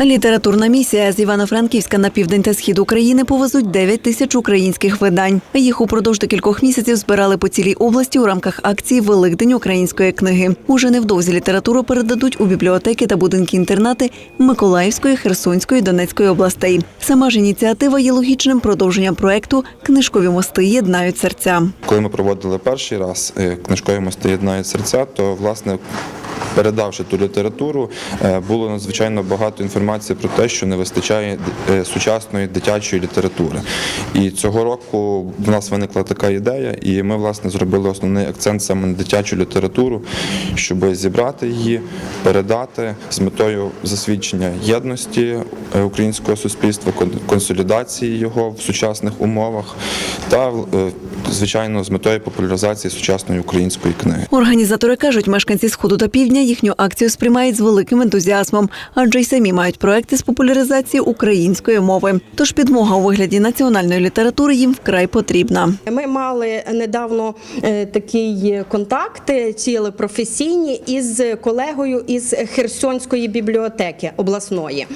Літературна місія з Івано-Франківська на південь та схід України повезуть 9 тисяч українських видань. Їх упродовж декількох місяців збирали по цілій області у рамках акції Великдень української книги. Уже невдовзі літературу передадуть у бібліотеки та будинки-інтернати Миколаївської, Херсонської, Донецької областей. Сама ж ініціатива є логічним продовженням проекту Книжкові мости єднають серця. Коли ми проводили перший раз е, книжкові мости єднають серця, то власне. Передавши ту літературу, е, було надзвичайно багато інформації про те, що не вистачає е, сучасної дитячої літератури. І цього року в нас виникла така ідея, і ми власне зробили основний акцент саме на дитячу літературу, щоб зібрати її, передати з метою засвідчення єдності е, українського суспільства, консолідації його в сучасних умовах та звичайно з метою популяризації сучасної української книги. Організатори кажуть, мешканці сходу та півдня їхню акцію сприймають з великим ентузіазмом, адже й самі мають проекти з популяризації української мови. Тож підмога у вигляді національної літератури їм вкрай потрібна. Ми мали недавно е, такий контакт е, ціли професійні із колегою із Херсонської бібліотеки обласної.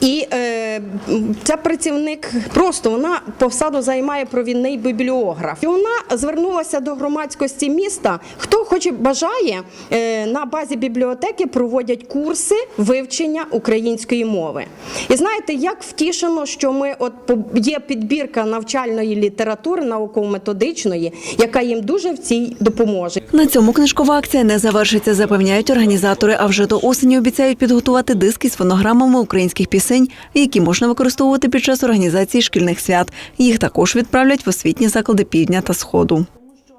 І е, ця працівник просто вона посаду займає провідний бібліограф. І вона звернулася до громадськості міста. Хто хоче бажає е, на базі бібліотеки проводять курси вивчення української мови. І знаєте, як втішено, що ми от є підбірка навчальної літератури науково-методичної, яка їм дуже в цій допоможе. На цьому книжкова акція не завершиться, запевняють організатори. А вже до осені обіцяють підготувати диски з фонограмами українських пісень, які можна використовувати під час організації шкільних свят. Їх також відправлять в освітні заклади півдня та сходу.